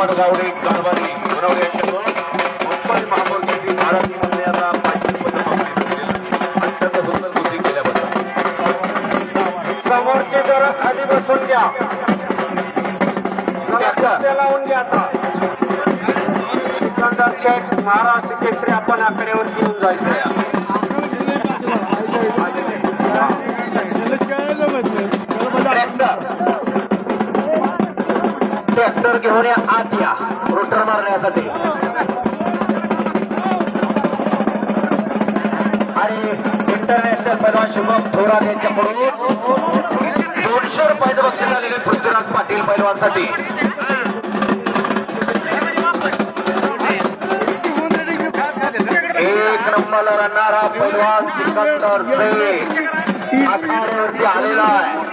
पडगावडे कारभारी गुणवडे यांच्याकडून मुंबई महापौरसाठी भारत मंडळाचा पाचशे पद अत्यंत सुंदर कृती केल्याबद्दल. समोरचे जरा खाली बसून घ्या. लावून घ्या आता. सिकंदर शेख महाराष्ट्र केसरी आपण आकड्यावरती येऊन जायचं. ट्रॅक्टर घेऊन या आत या. रोटर मारण्यासाठी. आणि इंटरनॅशनल पैलवान शुभम थोरात यांच्याकडून दोनशे रुपयाचं बक्षीस झालेले पृथ्वीराज पाटील पैलवानसाठी. एक नंबरला राहणारा पैलवान सिकंदर शेख आखाड्यावरती आलेला आहे.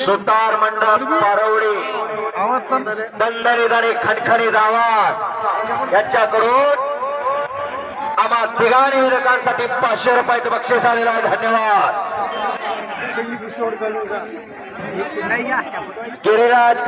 सुतार मंडप पारवडी दंडरीत आणि खणखणीत आवाज. याच्याकडून आम्हा तिघाणी विधकांसाठी पाचशे रुपयाचं बक्षीस आलेलं आहे. धन्यवाद. गिरिराज